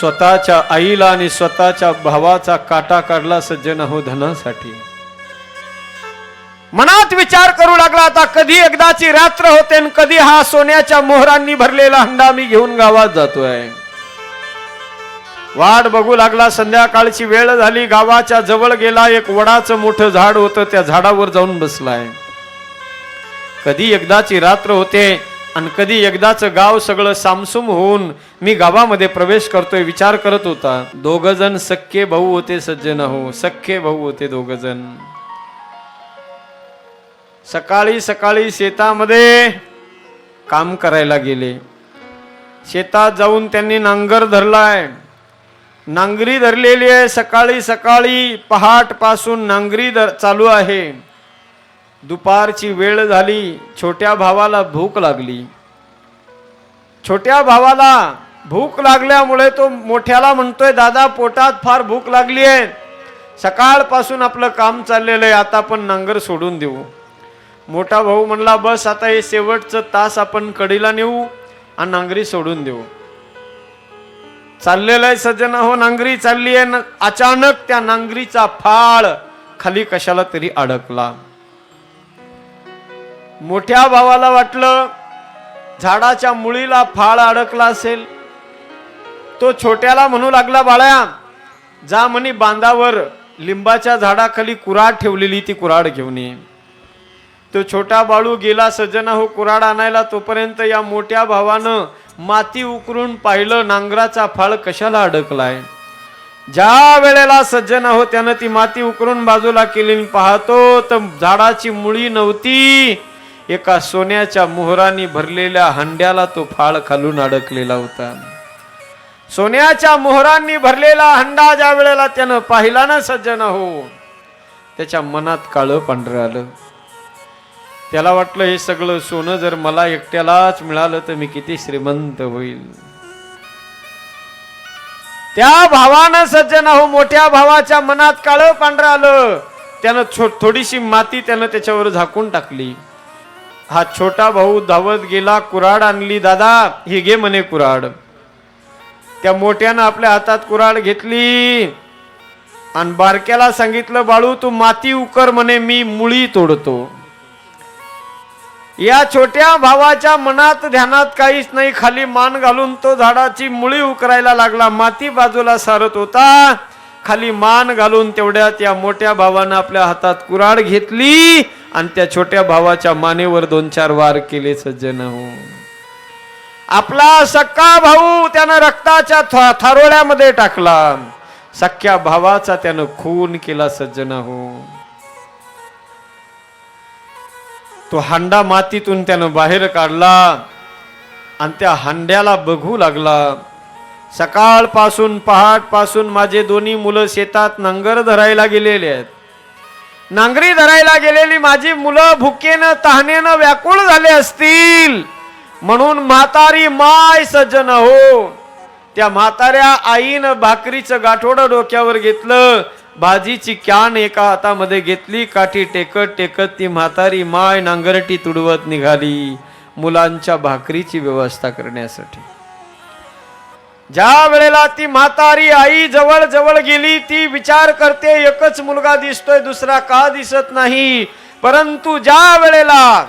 स्वतःच्या आईला आणि स्वतःच्या भावाचा काटा काढला सज्जन हो धनासाठी. मनात विचार करू लागला आता कधी एकदाची रात्र होते आणि कधी हा सोन्याच्या मोहरांनी भरलेला हंडा मी घेऊन गावात जातोय. वाट बघू लागला संध्याकाळची वेळ झाली गावाच्या जवळ गेला एक वडाचं मोठं झाड होतं त्या झाडावर जाऊन बसलाय. कधी एकदाची रात्र होते आणि कधी एकदाच गाव सगळं सामसूम होऊन मी गावामध्ये प्रवेश करतोय विचार करत होता. दोघ जण सख्खे भाऊ होते सज्जन हो. सख्खे भाऊ होते दोघ जण सकाळी सकाळी शेतामध्ये काम करायला गेले. शेतात जाऊन त्यांनी नांगर धरलाय. नांगरी धरलेली आहे. सकाळी सकाळी पहाटपासून नांगरी धर चालू आहे. दुपारची वेळ झाली छोट्या भावाला भूक लागली. छोट्या भावाला भूक लागल्यामुळे तो मोठ्याला म्हणतोय दादा पोटात फार भूक लागली आहे सकाळपासून आपलं काम चाललेलं आहे आता आपण नांगर सोडून देऊ. मोठा भाऊ म्हणला बस आता हे शेवटचं तास आपण कडीला नेऊ आणि नांगरी सोडून देऊ. चाललेलं आहे सज्जन हो नांगरी चालली आहे न- अचानक त्या नांगरीचा फाळ खाली कशाला तरी अडकला. मोठ्या भावाला वाटलं झाडाच्या मुळीला फाळ अडकला असेल. तो छोट्याला म्हणू लागला बाळ्या जा म्हणी बांधावर लिंबाच्या झाडाखाली कुराड ठेवलेली ती कुराड घेऊन ये. तो छोटा बाळू गेला सज्जना हो कुराड आणायला तोपर्यंत या मोठ्या भावानं माती उकरून पाहिलं नांगराचा फाळ कशाला अडकलाय. ज्या वेळेला सज्जन हो त्यानं ती माती उकरून बाजूला केली पाहतो तर झाडाची मुळी नव्हती. एका सोन्याच्या मोहराने भरलेल्या हंड्याला तो फाळ खालून अडकलेला होता. सोन्याच्या मोहरांनी भरलेला हंडा ज्या वेळेला त्यानं पाहिला ना सज्जन हो त्याच्या मनात काळं पांढरं आलं. त्याला वाटलं हे सगळं सोनं जर मला एकट्यालाच मिळालं तर मी किती श्रीमंत होईल. त्या भावानं सज्जन हो मोठ्या भावाच्या मनात काळं पांढरं आलं. त्यानं छो थोडीशी माती त्यानं त्याच्यावर झाकून टाकली. हा छोटा भाऊ धावत गेला कुराड आणली दादा ही घे म्हणे कुराड त्या मोठ्यानं आपल्या हातात कुराड घेतली. आणि बारक्याला सांगितलं बाळू तू माती उकर म्हणे मी मुळी तोडतो. या छोट्या भावाच्या मनात ध्यानात काहीच नाही. खाली मान घालून तो झाडाची मुळी उकरायला लागला. माती बाजूला सारत होता. खाली मान घालून तेवढ्यात या मोठ्या भावानं आपल्या हातात कुराड घेतली. आणि त्या छोट्या भावाच्या मानेवर दोन चार वार केले सज्जन हो. आपला सक्का भाऊ त्यानं रक्ताच्या थ- थारोळ्यामध्ये टाकला. सख्या भावाचा त्यानं खून केला सज्जन हो. तो हांडा मातीतून त्यानं बाहेर काढला आणि त्या हांड्याला बघू लागला. सकाळपासून पहाटपासून माझे दोन्ही मुलं शेतात नांगर धरायला गेलेले आहेत. नांगरी धरायला गेलेली माझी मुलं भुकेनं तहानेनं व्याकुळ झाले असतील. म्हणून म्हातारी माय सज्जन हो. त्या म्हाताऱ्या आईनं भाकरीचं गाठोडं डोक्यावर घेतलं. भाजीची कॅन एका हातामध्ये घेतली. काठी टेकत टेकत ती म्हातारी माय नांगरटी तुडवत निघाली. मुलांच्या भाकरीची व्यवस्था करण्यासाठी. ज्या वेळेला ती म्हातारी आई जवळ जवळ गेली ती विचार करते एकच मुलगा दिसतोय दुसरा का दिसत नाही? परंतु ज्या वेळेला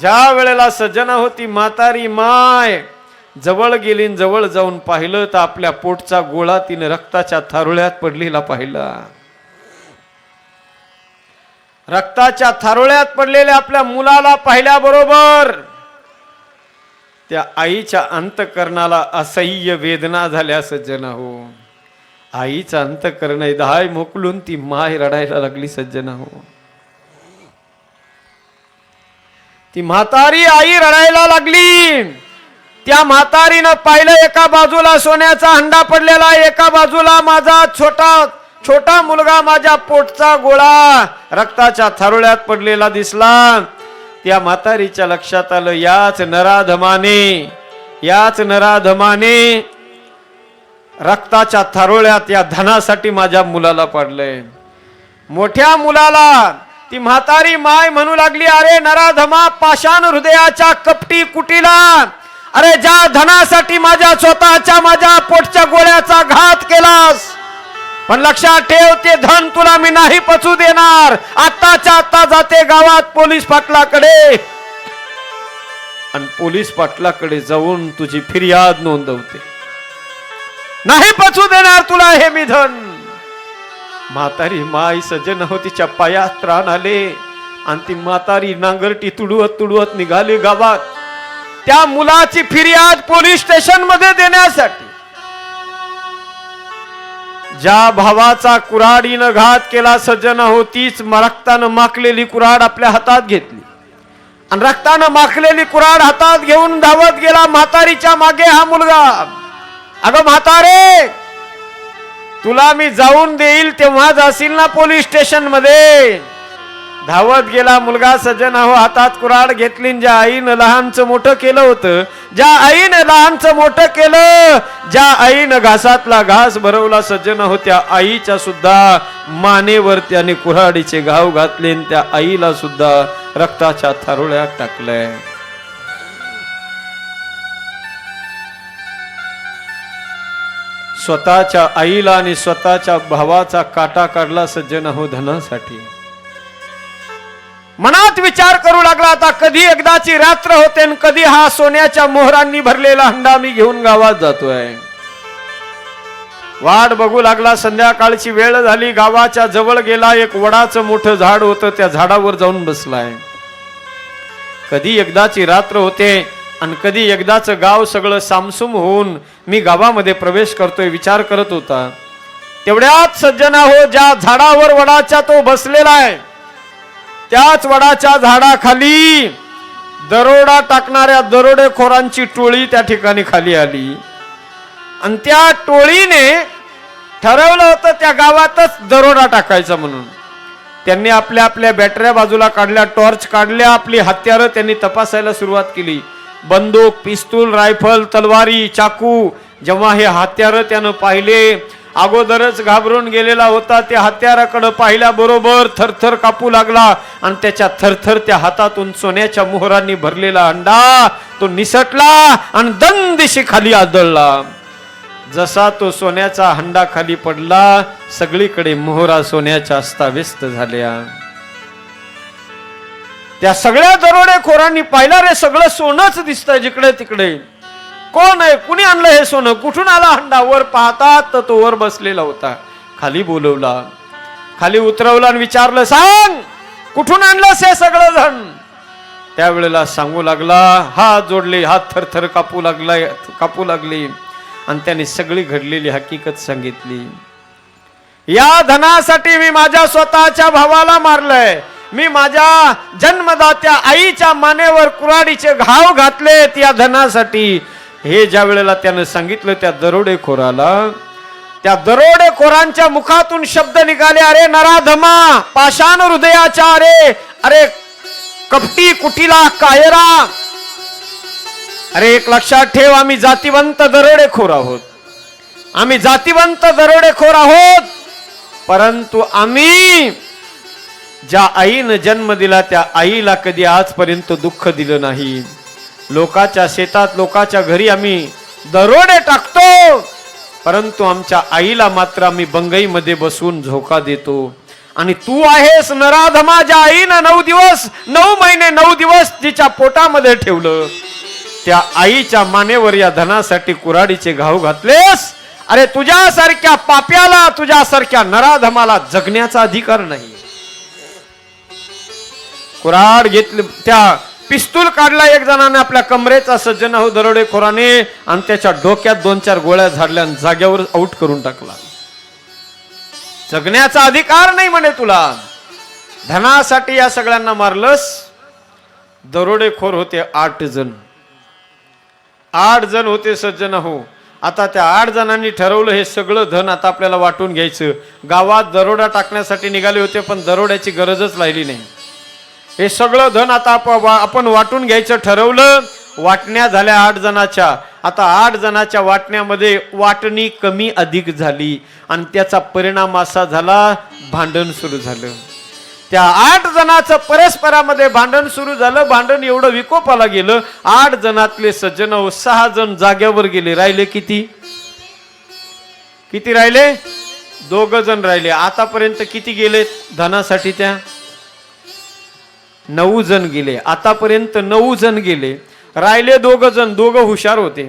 ज्या वेळेला सज्जना होती म्हातारी माय जवळ गेली जवळ जाऊन पाहिलं तर आपल्या पोटचा गोळा तिने रक्ताच्या थारोळ्यात पडलेला पाहिला. रक्ताच्या थारोळ्यात पडलेल्या आपल्या मुलाला पाहिल्याबरोबर त्या आईच्या अंतकरणाला असह्य वेदना झाल्या सज्जन हो आईचं अंतकरण दहाय मोकलून ती माय रडायला लागली सज्जन हो ती म्हातारी आई रडायला लागली. त्या म्हातारीनं पाहिलं एका बाजूला सोन्याचा हंडा पडलेला एका बाजूला माझा छोटा छोटा मुलगा माझ्या पोटचा गोळा रक्ताच्या थारोळ्यात पडलेला दिसला. त्या म्हातारीच्या लक्षात आलं याच नराधमाने याच नराधमाने रक्ताच्या थारोळ्यात या धनासाठी माझ्या मुलाला पडलंय. मोठ्या मुलाला ती म्हातारी माय म्हणू लागली अरे नराधमा पाषाण हृदयाच्या कपटी कुटीला अरे ज्या धनासाठी माझ्या स्वतःच्या माझ्या पोटच्या गोळ्याचा घात केलास पण लक्षात ठेव ते धन तुला मी नाही पचू देणार. आत्ताच्या आत्ता जाते गावात पोलीस पाटलाकडे. आणि पोलीस पाटलाकडे जाऊन तुझी फिर्याद नोंदवते. नाही पचू देणार तुला हे मी धन. म्हातारी माय सज्जन हो तिच्या पायात त्राण आले. आणि ती म्हातारी नांगरटी तुडवत तुडवत निघाली गावात. त्या मुलाची फिर्याद पोलीस स्टेशनमध्ये देण्यासाठी. ज्या भावाचा कुऱ्हाडीनं घात केला सज्जन होतीच रक्तानं माखलेली कुऱ्हाड आपल्या हातात घेतली. आणि रक्तानं माखलेली कुऱ्हाड हातात घेऊन धावत गेला म्हातारीच्या मागे हा मुलगा. अगं म्हातारे तुला मी जाऊन देईल तेव्हा जाशील ना पोलीस स्टेशनमध्ये धावत गेला मुलगा सज्जन हो हातात कुऱ्हाड घेतली ज्या आईनं लहानचं मोठं केलं होतं ज्या आईनं लहानचं मोठं केलं ज्या आईनं घासातला घास भरवला सज्जन हो त्या आईच्या सुद्धा. मानेवर त्याने कुऱ्हाडीचे घाव घातले त्या आईला सुद्धा रक्ताच्या थारोळ्यात टाकल्या. स्वतःच्या आईला आणि स्वतःच्या भावाचा काटा काढला सज्जन हो धनासाठी मनात विचार करू लागला आता. कधी एकदाची रात्र होते आणि कधी हा सोन्याच्या मोहरांनी भरलेला हंडा मी घेऊन गावात जातोय. वाट बघू लागला संध्याकाळची वेळ झाली. गावाच्या जवळ गेला एक वडाचं मोठं झाड होतं त्या झाडावर जाऊन बसलाय. कधी एकदाची रात्र होते आणि कधी एकदाचं गाव सगळं सामसूम होऊन मी गावामध्ये प्रवेश करतोय विचार करत होता. तेवढ्यात सज्जना हो ज्या झाडावर वडाच्या तो बसलेला आहे. त्याच वडाच्या झाडाखाली दरोडा टाकणाऱ्या दरोडेखोरांची टोळी त्या ठिकाणी खाली आली. आणि त्या टोळीने ठरवलं होतं त्या गावातच दरोडा टाकायचा म्हणून. त्यांनी आपल्या आपल्या बॅटऱ्या बाजूला काढल्या टॉर्च काढल्या आपली हत्यारं त्यांनी तपासायला सुरुवात केली. बंदूक पिस्तूल रायफल तलवारी चाकू जेव्हा हे हत्यारं त्यानं पाहिले अगोदरच घाबरून गेलेला होता त्या हत्याराकडं पाहिल्याबरोबर थरथर कापू लागला आणि त्याच्या थरथर त्या हातातून सोन्याच्या मोहरांनी भरलेला अंडा तो निसटला आणि दंदिशी खाली आदळला. जसा तो सोन्याचा हंडा खाली पडला सगळीकडे मोहरा सोन्याच्या अस्ताव्यस्त झाल्या. त्या सगळ्या दरोडेखोरांनी पाहिला रे सगळं सोनच दिसतंय जिकडे तिकडे. कोण आहे? कुणी आणलं हे सोनं? कुठून आला हंडा? वर पाहतात तर तो वर बसलेला होता. खाली बोलवला. खाली उतरवला आणि विचारलं सांग कुठून आणलंस हे सगळं जण त्यावेळेला सांगू लागला हात जोडले हात थरथर कापू लागला कापू लागले. आणि त्याने सगळी घडलेली हकीकत सांगितली. या धनासाठी मी माझ्या स्वतःच्या भावाला मारलंय. मी माझ्या जन्मदात्या आईच्या मानेवर कुराडीचे घाव घातलेत या धनासाठी. हे ज्या वेळेला त्यानं सांगितलं त्या दरोडेखोराला त्या दरोडेखोरांच्या मुखातून शब्द निघाले अरे नराधमा पाषाण हृदयाच्या अरे अरे कपटी कुटीला कायरा. अरे एक लक्षात ठेव आम्ही जातीवंत दरोडेखोर आहोत. आम्ही जातीवंत दरोडेखोर आहोत. परंतु आम्ही ज्या आईनं जन्म दिला त्या आईला कधी आजपर्यंत दुःख दिलं नाही. लोकाच्या शेतात लोकाच्या घरी आम्ही दरोडे टाकतो. परंतु आमच्या आईला मात्र आम्ही बंगईमध्ये बसून झोका देतो. आणि तू आहेस नराधमा ज्या आईनं नऊ दिवस नऊ महिने नऊ दिवस तिच्या पोटामध्ये ठेवलं. त्या आईच्या मानेवर या धनासाठी कुराडीचे घाव घातलेस. अरे तुझ्यासारख्या पाप्याला तुझ्यासारख्या नराधमाला जगण्याचा अधिकार नाही. कुराड घेतली त्या पिस्तूल काढला एक जणाने आपल्या कमरेचा सज्जन हो दरोडेखोराने आणि त्याच्या डोक्यात दोन चार गोळ्या झाडल्या आणि जाग्यावर आउट करून टाकला. जगण्याचा अधिकार नाही म्हणे तुला. धनासाठी या सगळ्यांना मारलंस. दरोडेखोर होते आठ जण. आठ जण होते सज्जन हो आता त्या आठ जणांनी ठरवलं हे सगळं धन आता आपल्याला वाटून घ्यायचं. गावात दरोडा टाकण्यासाठी निघाले होते पण दरोड्याची गरजच राहिली नाही. हे सगळं धन आता आप- वा- आपण वाटून घ्यायचं ठरवलं वाटण्या झाल्या आठ जणाच्या. आता आठ जणाच्या वाटण्यामध्ये वाटणी कमी अधिक झाली आणि त्याचा परिणाम असा झाला भांडण सुरू झालं. त्या आठ जणाचं परस्परामध्ये भांडण सुरू झालं भांडण एवढं विकोपाला गेलं आठ जणातले सज्जन सहा जण जाग्यावर गेले. राहिले किती? किती राहिले? दोघ जण राहिले. आतापर्यंत किती गेले धनासाठी त्या? नऊ जण गेले. आतापर्यंत नऊ जण गेले. राहिले दोघ जण दोघं हुशार होते.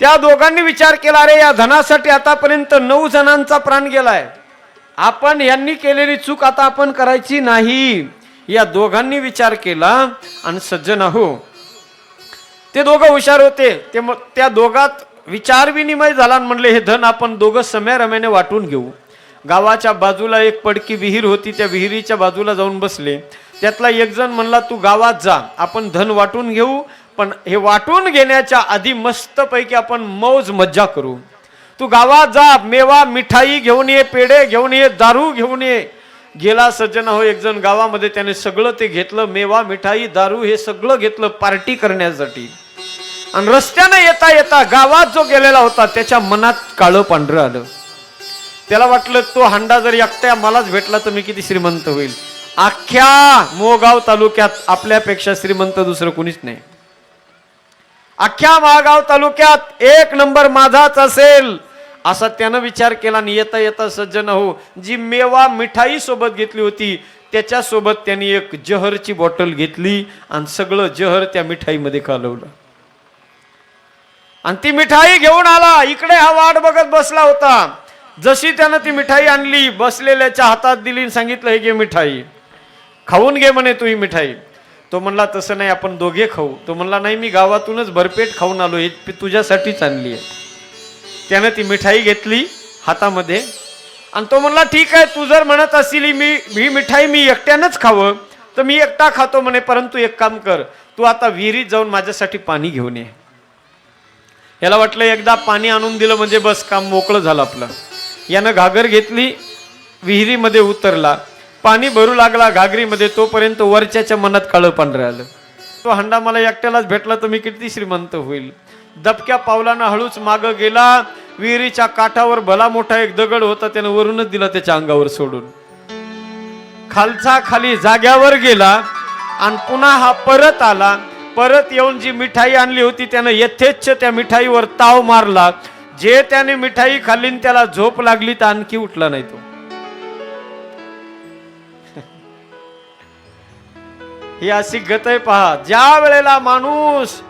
त्या दोघांनी विचार केला अरे या धनासाठी आतापर्यंत नऊ जणांचा प्राण गेलाय. आपण यांनी केलेली चूक आता आपण करायची नाही. या दोघांनी विचार केला आणि सज्जन हो ते दोघं हुशार होते. ते मग त्या दोघात विचार विनिमय झाला आणि म्हणले हे धन आपण दोघं सम्यारम्याने वाटून घेऊ. गावाच्या बाजूला एक पडकी विहीर होती. त्या विहिरीच्या बाजूला जाऊन बसले. त्यातला एक जण म्हणला तू गावात जा आपण धन वाटून घेऊ पण हे वाटून घेण्याच्या आधी मस्तपैकी आपण मौज मज्जा करू. तू गावात जा मेवा मिठाई घेऊन ये पेढे घेऊन ये दारू घेऊन ये. गेला सज्जन हो एक जण गावामध्ये त्याने सगळं ते घेतलं मेवा मिठाई दारू हे सगळं घेतलं पार्टी करण्यासाठी. आणि रस्त्याने येता येता गावात जो गेलेला होता त्याच्या मनात काळं पांढरं आलं. त्याला वाटलं तो हांडा जर एकट्या मलाच भेटला तर मी किती श्रीमंत होईल. अख्ख्या मोगाव तालुक्यात आपल्यापेक्षा श्रीमंत दुसरं कुणीच नाही. अख्ख्या महागाव तालुक्यात एक नंबर माझाच असेल असा त्यानं विचार केला आणि येता येता सज्जन हो जी मेवा मिठाई सोबत घेतली होती त्याच्यासोबत त्यांनी एक जहरची बॉटल घेतली आणि सगळं जहर त्या मिठाईमध्ये कालवलं आणि ती मिठाई घेऊन आला इकडे हा वाट बघत बसला होता. जशी त्यानं ती मिठाई आणली बसलेल्याच्या हातात दिली सांगितलं हे घे मिठाई. खाऊन घे म्हणे तू ही मिठाई. तो म्हणला तसं नाही आपण दोघे खाऊ. तो म्हणला नाही मी गावातूनच भरपेट खाऊन आलो हे पी- तुझ्यासाठीच आणली आहे. त्यानं ती मिठाई घेतली हातामध्ये आणि तो म्हणला ठीक आहे तू जर म्हणत असली मी ही मिठाई मी एकट्यानंच खावं तर मी एकटा खातो म्हणे परंतु एक काम कर तू आता विहिरीत जाऊन माझ्यासाठी पाणी घेऊन ये. याला वाटलं एकदा पाणी आणून दिलं म्हणजे बस काम मोकळं झालं आपलं. यानं घागर घेतली विहिरीमध्ये उतरला. पाणी भरू लागला घागरीमध्ये तोपर्यंत वरच्याच्या मनात काळं पांढरं आलं तो हंडा मला एकट्यालाच भेटला तर मी किती श्रीमंत होईल. दबक्या पावलानं हळूच मागं गेला. विहिरीच्या काठावर भला मोठा एक दगड होता त्यानं वरूनच दिला त्याच्या अंगावर सोडून. खालचा खाली जाग्यावर गेला आणि पुन्हा हा परत आला. परत येऊन जी मिठाई आणली होती त्यानं यथेच्छ त्या मिठाईवर ताव मारला. जे त्याने मिठाई खाल्ली त्याला झोप लागली तर आणखी उठला नाही तो. ही अशी गत आहे पहा. ज्या वेळेला माणूस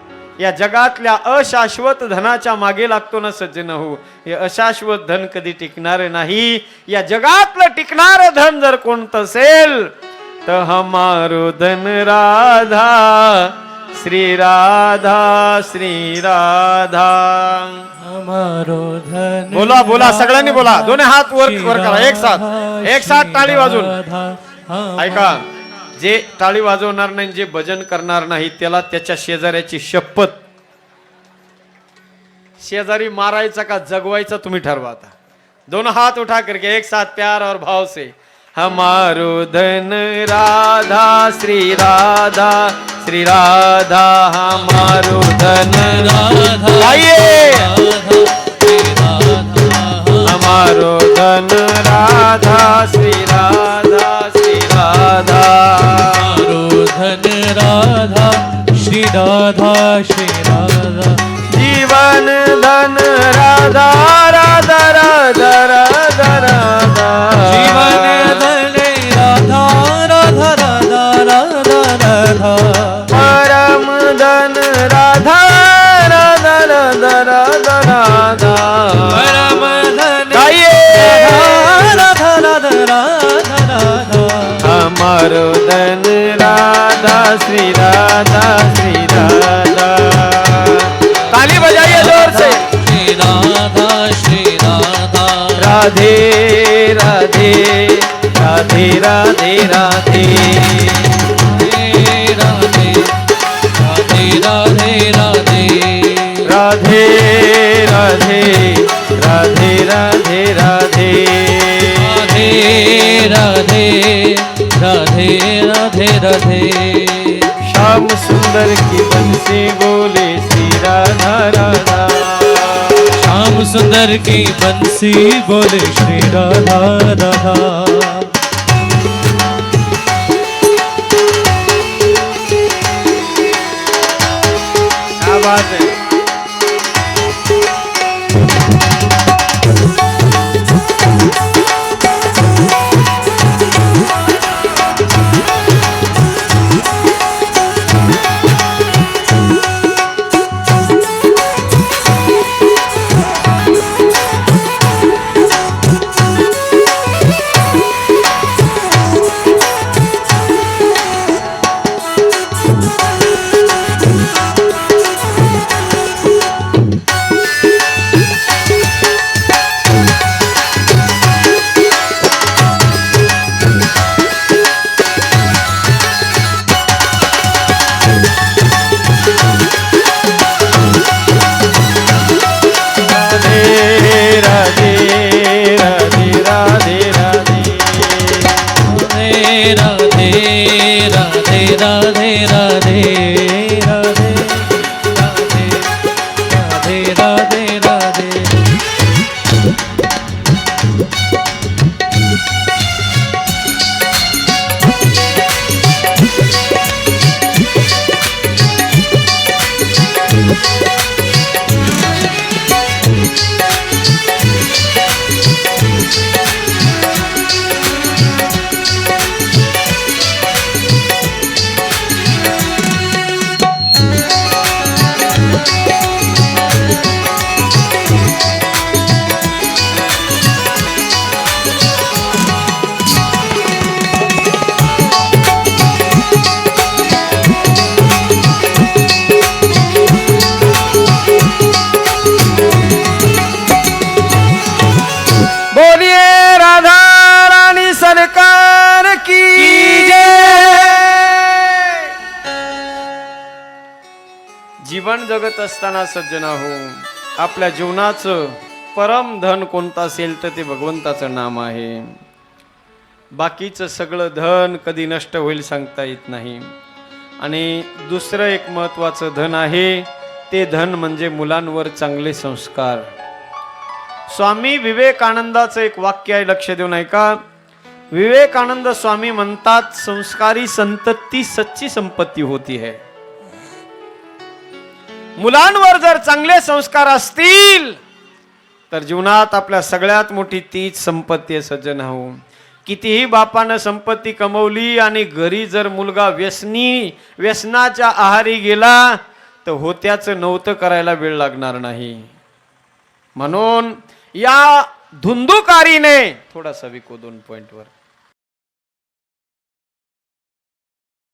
या जगातल्या अशाश्वत धनाच्या मागे लागतो ना सज्जन हो हे अशाश्वत धन कधी टिकणार नाही. या जगातलं टिकणार धन जर कोणतं असेल तर हमारो धन राधा श्री राधा श्री राधा. हमारो धन बोला बोला सगळ्यांनी बोला. दोन्ही हात वर वर करा. एक साथ. एक साथ टाळी वाजून. ऐका. जे टाळी वाजवणार नाही जे भजन करणार नाही त्याला त्याच्या शेजाऱ्याची शपथ. शेजारी मारायचा का जगवायचा तुम्ही ठरवा आता. दोन हाथ उठा करके एक साथ प्यार और भाव से. हमारो धन राधा श्री राधा श्री राधा हमारो धन राधा आइए! राधा हमारो धन राधा श्री राधा श्री राधा। धन राधा श्री राधा श्री राधा जीवन धन राधा राधा राधा राधा राधा जीवन धन राधा राधा राधा राधा राधा परम धन राधा राधा राधा राधा राधा परम धन राधा राधा राधा राधा हमारो धन श्री राधा श्री राधा ताली बजाइए जोर से श्री राधा श्री राधा राधे राधे राधे राधे राधे राधे राधे राधे राधे राधे राधे राधे राधे राधे राधे राधे राधे राधे राधे राम सुंदर की बंसी बोले श्री राधा राधा। श्याम सुंदर की बंसी बोले श्री राधा राधा। बात है? जीवन जगत असताना सज्जना हो आपल्या जीवनाचं परम धन कोणतं असेल तर ते भगवंताचं नाम आहे. बाकीचं सगळं धन कधी नष्ट होईल सांगता येत नाही. आणि दुसरं एक महत्त्वाचं धन आहे ते धन म्हणजे मुलांवर चांगले संस्कार. स्वामी विवेकानंदाचं एक वाक्य आहे लक्ष देऊन ऐका विवेकानंद स्वामी म्हणतात संस्कारी संतती सच्ची संपत्ती होती है. मुलांवर जर चांगले संस्कार असतील तर जीवनात आपल्या सगळ्यात मोठी तीच संपत्ती आहे सज्जन हो कितीही बापानं संपत्ती कमवली आणि घरी जर मुलगा व्यसनी व्यसनाच्या आहारी गेला तर होत्याचं नव्हतं करायला वेळ लागणार नाही. म्हणून या धुंदुकारीने थोडासा विको दोन पॉईंटवर